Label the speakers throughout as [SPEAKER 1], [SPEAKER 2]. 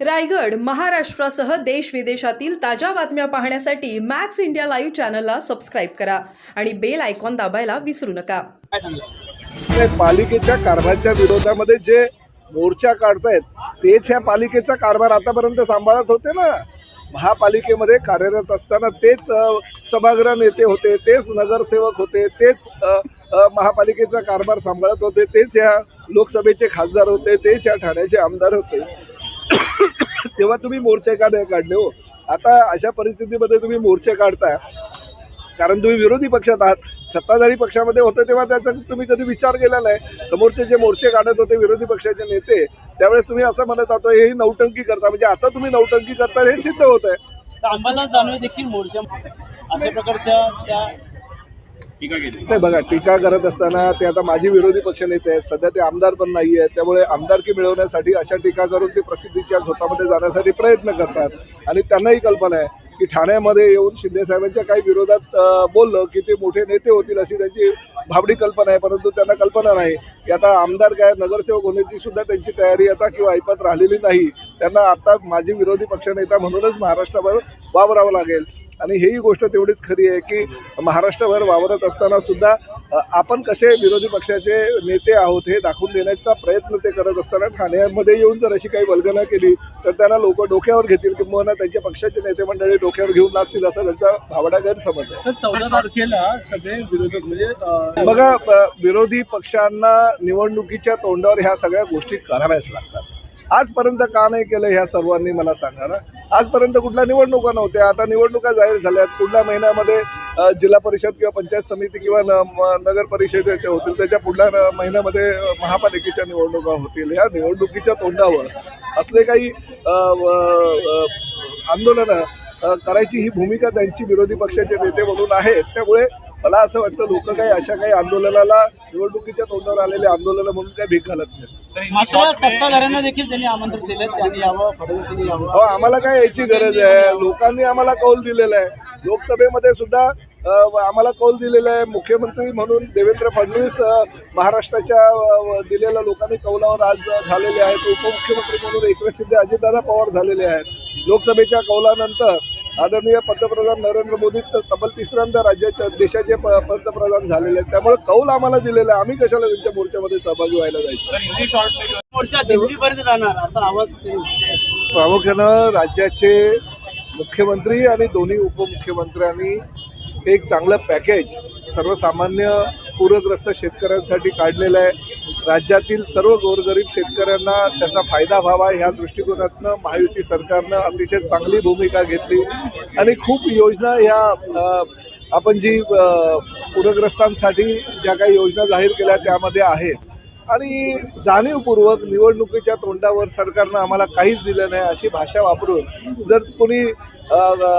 [SPEAKER 1] रायगड महाराष्ट्रासह देश विदेशातील ताज्या बातम्या पाहण्यासाठी मॅक्स इंडिया लाईव्ह चॅनलला सबस्क्राईब करा आणि बेल आयकॉन दाबायला विसरू नका.
[SPEAKER 2] ते पालिकेच्या कारभारच्या विरोधामध्ये जे मोर्चा काढतायत तेच ह्या पालिकेचा कारभार आतापर्यंत सांभाळत होते ना? महापालिकेमध्ये कार्यरत असताना तेच अ, सभागृह नेते होते तेच नगरसेवक होते तेच अ, अ, महापालिकेचा कारभार सांभाळत होते तेच ह्या लोकसभेचे खासदार होते तेच ह्या ठाण्याचे आमदार होते. तेव्हा तुम्ही मोर्चे का नाही काढले हो? आता अशा परिस्थितीमध्ये तुम्ही मोर्चे काढताय. कारण तुम्ही विरोधी पक्षात आहात. सत्ताधारी पक्षामध्ये होते तेव्हा त्याचा तुम्ही कधी विचार केला नाही. समोरचे जे मोर्चे काढत होते विरोधी पक्षाचे नेते त्यावेळेस तुम्ही असं म्हणत आहात हे नौटंकी करता. म्हणजे आता तुम्ही नौटंकी करता हे सिद्ध होत आहे
[SPEAKER 3] आम्हाला जाणवे देखील मोर्चा अशा प्रकारच्या त्या
[SPEAKER 2] नाही बघा टीका करत असताना ते आता माझी विरोधी पक्षनेते आहेत सध्या ते आमदार पण नाही आहेत त्यामुळे आमदारकी मिळवण्यासाठी अशा टीका करून ते प्रसिद्धीच्या झोतामध्ये जाण्यासाठी प्रयत्न करतात. आणि त्यांनाही कल्पना आहे की ठाण्यामध्ये येऊन शिंदेसाहेबांच्या काही विरोधात बोललं की ते मोठे नेते होतील अशी त्यांची भाबडी कल्पना आहे परंतु त्यांना कल्पना नाही. की आता आमदार काय नगरसेवक होण्याची सुद्धा त्यांची तयारी आता किंवा ऐपत राहिलेली नाही. त्यांना आता माझी विरोधी पक्षनेता म्हणूनच महाराष्ट्रावर वावरावं लागेल. आणि हेही गोष्ट तेवढीच खरी आहे की महाराष्ट्राभर वावरत असताना सुद्धा आपण कसे विरोधी पक्षाचे नेते आहोत हे दाखवून देण्याचा प्रयत्न ते करत असताना ठाण्यामध्ये येऊन जर अशी काही वल्गना केली तर त्यांना लोक डोक्यावर घेतील किंवा त्यांच्या पक्षाचे नेते मंडळी डोक्यावर घेऊन नाचतील असा त्यांचा भावडा गैरसमज आहे.
[SPEAKER 3] चौदा तारखेला सगळे विरोधक म्हणजे
[SPEAKER 2] बघा विरोधी पक्षांना निवडणुकीच्या तोंडावर ह्या सगळ्या गोष्टी कराव्याच लागतात. आजपर्यंत का नाही केलं ह्या सर्वांनी मला सांगा ना आजपर्यंत कुठल्या निवडणुका नव्हत्या आता निवडणुका जाहीर झाल्यात. पुढल्या महिन्यामध्ये जिल्हा परिषद किंवा पंचायत समिती किंवा न- नगर परिषदेच्या होतील त्याच्या पुढल्या न- महिन्यामध्ये महापालिकेच्या निवडणुका होतील. या निवडणुकीच्या तोंडावर असले काही आंदोलनं करायची ही भूमिका त्यांची विरोधी पक्षाचे नेते म्हणून आहेत त्यामुळे मला असं वाटतं लोक काही अशा काही आंदोलनाला निवडणुकीच्या तोंडावर आलेले आंदोलनं म्हणून काही भीक घालत नाही
[SPEAKER 3] मात्र सत्ताधाऱ्यांना देखील त्यांनी आमंत्रित दिले त्यांनी यावं फडणवीसांनी यावं.
[SPEAKER 2] हो आम्हाला काय यायची गरज आहे? लोकांनी आम्हाला कौल दिलेला आहे. लोकसभेमध्ये सुद्धा आम्हाला कौल दिलेला आहे. मुख्यमंत्री म्हणून देवेंद्र फडणवीस महाराष्ट्राच्या दिलेल्या लोकांनी कौलावर आज झालेले आहेत. उपमुख्यमंत्री म्हणून एकनाथ शिंदे अजितदादा पवार झालेले आहेत. लोकसभेच्या कौलानंतर आदरणीय पंतप्रधान नरेंद्र मोदी तर तब्बल तिसऱ्यांदा राज्याच्या देशाचे प- पंतप्रधान झालेले आहेत. त्यामुळे कौल आम्हाला दिलेला आहे. आम्ही कशाला त्यांच्या मोर्चामध्ये सहभागी व्हायला जायचं?
[SPEAKER 3] मोर्चा दिल्लीपर्यंत जाणार असा आवाज त्यांनी
[SPEAKER 2] प्रामुख्यानं राज्याचे मुख्यमंत्री आणि दोन्ही उपमुख्यमंत्र्यांनी एक चांगलं पॅकेज सर्वसामान्य पूरग्रस्त शेतकऱ्यांसाठी काढलेलं आहे. राज्यातील सर्व गोरगरीब शेतकऱ्यांना त्याचा फायदा व्हावा ह्या दृष्टिकोनातनं महायुती सरकारनं अतिशय चांगली भूमिका घेतली. आणि खूप योजना ह्या आपण जी पूरग्रस्तांसाठी ज्या काही योजना जाहीर केल्या त्यामध्ये आहेत. आणि जाणीवपूर्वक निवडणुकीच्या तोंडावर सरकारनं आम्हाला काहीच दिलं नाही अशी भाषा वापरून जर कोणी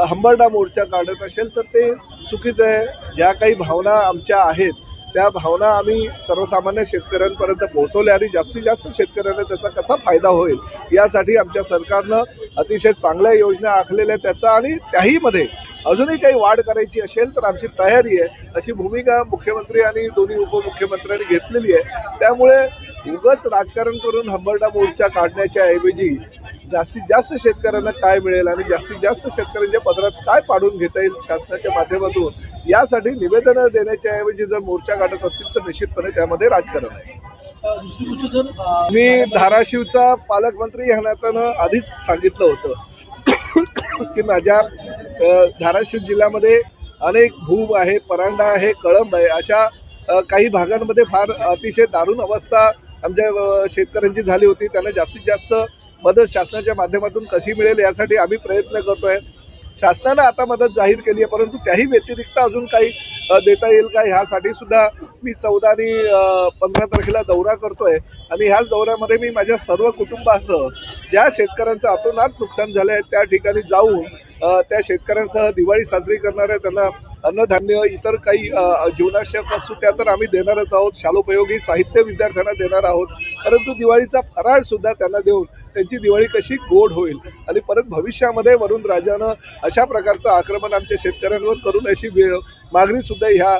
[SPEAKER 2] हंबरडा मोर्चा काढत असेल तर ते चुकीचं आहे. ज्या काही भावना आमच्या आहेत त्या भावना आम्ही सर्वसामान्य शेतकऱ्यांपर्यंत पोहोचवल्या आणि जास्तीत जास्त शेतकऱ्यांना त्याचा कसा फायदा होईल यासाठी आमच्या सरकारनं अतिशय चांगल्या योजना आखलेल्या त्याचा आणि त्याहीमध्ये अजूनही काही वाढ करायची असेल तर आमची तयारी आहे. अशी भूमिका मुख्यमंत्री आणि दोन्ही उपमुख्यमंत्र्यांनी घेतलेली आहे. त्यामुळे उगच राजकारण करून हंबरडा मोर्चा काढण्याच्या ऐवजी जास्तीत जास्त शेतकऱ्यांना काय मिळेल आणि जास्तीत जास्त शेतकऱ्यांच्या पदरात काय पाडून घेता येईल शासनाच्या माध्यमातून यासाठी निवेदनं देण्याच्या ऐवजी जर मोर्चा काढत असतील तर निश्चितपणे त्यामध्ये राजकारण आहे. मी धाराशिवचा पालकमंत्री ह्या नात्यानं आधीच सांगितलं होतं की माझ्या धाराशिव जिल्ह्यामध्ये अनेक भूम आहे परांडा आहे कळंब आहे अशा काही भागांमध्ये फार अतिशय दारुण अवस्था आमच्या शेतकऱ्यांची झाली होती त्यांना जास्तीत जास्त मदत शासनाच्या माध्यमातून कशी मिळेल यासाठी आम्ही प्रयत्न करतो आहे शासनानं आता मदत जाहीर केली आहे परंतु त्याही व्यतिरिक्त अजून काही देता येईल का ह्यासाठी सुद्धा मी चौदा आणि पंधरा तारखेला दौरा करतो आहे आणि ह्याच दौऱ्यामध्ये मी माझ्या सर्व कुटुंबासह ज्या शेतकऱ्यांचं अतोनात नुकसान झालं आहे त्या ठिकाणी जाऊन त्या शेतकऱ्यांसह दिवाळी साजरी करणाऱ्या त्यांना अन्नधान्य इतर काही अ, जीवनावश्यक वस्तू त्या तर आम्ही देणारच आहोत. शालोपयोगी साहित्य विद्यार्थ्यांना देणार आहोत. परंतु दिवाळीचा फराळ सुद्धा त्यांना देऊन त्यांची दिवाळी कशी गोड होईल आणि परत भविष्यामध्ये वरून राजानं अशा प्रकारचं आक्रमण आमच्या शेतकऱ्यांवर करून अशी वेळ मागणी सुद्धा ह्या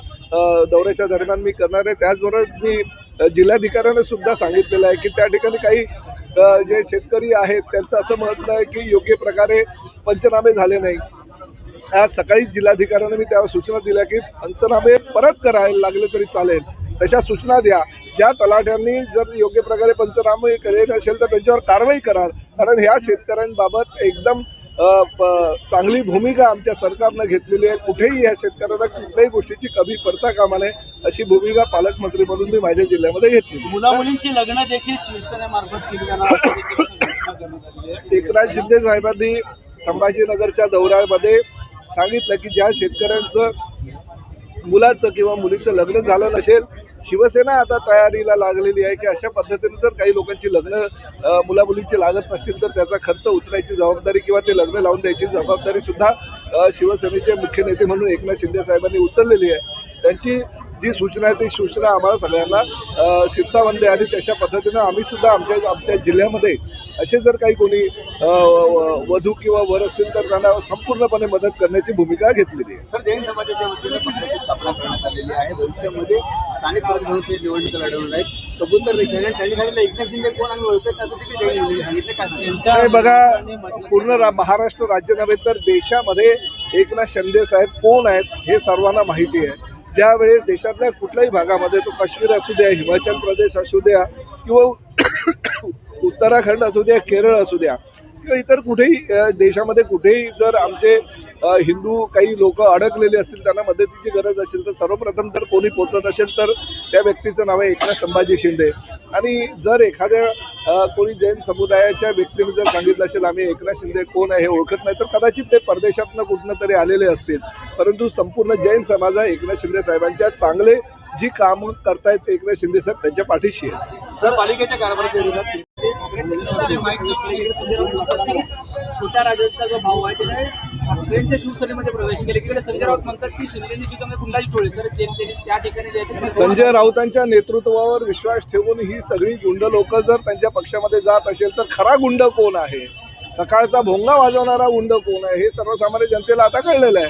[SPEAKER 2] दौऱ्याच्या दरम्यान मी करणार आहे. त्याचबरोबर मी जिल्हाधिकाऱ्यांना सुद्धा सांगितलेलं आहे की त्या ठिकाणी काही जे शेतकरी आहेत त्यांचं असं म्हणणं आहे की योग्य प्रकारे पंचनामे झाले नाही. आज सकाळी जिल्हाधिकाऱ्यांना मी त्यावर सूचना दिल्या की पंचनामे परत करायला लागले तरी चालेल. तशा सूचना द्या. ज्या तलाठ्यांनी जर योग्य प्रकारे पंचनामे केले नसेल तर त्यांच्यावर कारवाई करा कारण ह्या शेतकऱ्यांबाबत एकदम चांगली भूमिका आमच्या सरकारनं घेतलेली आहे. कुठेही या शेतकऱ्यांना कुठल्याही गोष्टीची कमी पडता कामा नये अशी भूमिका पालकमंत्री म्हणून मी माझ्या जिल्ह्यामध्ये घेतली
[SPEAKER 3] मुला मुलींची लग्न देखील शिवसेनेमार्फत.
[SPEAKER 2] एकनाथ शिंदे साहेबांनी संभाजीनगरच्या दौऱ्यामध्ये सांगितलं की ज्या शेतकऱ्यांचं मुलाचं किंवा मुलीचं लग्न झालं नसेल शिवसेना आता तयारीला लागलेली आहे की अशा पद्धतीने जर काही लोकांची लग्न मुलामुलींची लागत नसतील तर त्याचा खर्च उचलायची जबाबदारी किंवा ते लग्न लावून द्यायची जबाबदारी सुद्धा शिवसेनेचे मुख्य नेते म्हणून एकनाथ शिंदे साहेबांनी उचललेली आहे. त्यांची जी सूचना आहे ती सूचना आम्हाला सगळ्यांना शिरसावंदे आणि तशा पद्धतीनं आम्ही सुद्धा आमच्या आमच्या जिल्ह्यामध्ये असे जर काही कोणी वधू किंवा वर असतील तर त्यांना संपूर्णपणे मदत करण्याची भूमिका घेतलेली आहे.
[SPEAKER 4] तर जैन समाजाच्या वतीने पक्षाची स्थापना करण्यात आलेली आहे. भविष्यामध्ये स्थानिक स्वराज्य संस्थेची निवडणूक लढवणार आहेत. नाही
[SPEAKER 2] बघा पूर्ण रा- महाराष्ट्र राज्य नव्हे तर देशामध्ये एकनाथ शिंदे साहेब कोण आहेत हे सर्वांना माहिती आहे. ज्या वेळेस देशातल्या कुठल्याही भागामध्ये तो काश्मीर असू द्या हिमाचल प्रदेश असू द्या किंवा उत्तराखंड असू द्या केरळ असू द्या किंवा इतर कुठेही देशामध्ये कुठेही जर आमचे हिंदू काही लोक अडकलेले असतील त्यांना मदतीची गरज असेल तर सर्वप्रथम जर कोणी पोचत असेल तर त्या व्यक्तीचं नाव आहे एकनाथ संभाजी शिंदे. आणि जर एखाद्या कोणी जैन समुदायाच्या व्यक्तीने जर सांगितलं असेल आम्ही एकनाथ शिंदे कोण आहे हे ओळखत नाही तर कदाचित ते परदेशातनं कुठनं तरी आलेले असतील. परंतु संपूर्ण जैन समाज हा एकनाथ शिंदे साहेबांच्या चांगले जी कामं करतायत एकनाथ शिंदे साहेब त्यांच्या पाठीशी आहेत.
[SPEAKER 4] तर पालिकेच्या कारभारात
[SPEAKER 5] छोट्या राजाचा जो भाऊ आहे त्याने ठाकरेंच्या शिवसेनेमध्ये प्रवेश केला. इकडे संजय राऊत म्हणतात की शिंदेनी सुद्धा गुंडाची टोळी तर त्या ठिकाणी जे आहे ते
[SPEAKER 2] संजय राऊतांच्या नेतृत्वावर विश्वास ठेवून ही सगळी गुंड लोक जर त्यांच्या पक्षामध्ये जात असेल तर खरा गुंड कोण आहे? सकाळचा भोंगा वाजवणारा गुंड कोण आहे? हे सर्वसामान्य जनतेला आता कळलेलं आहे.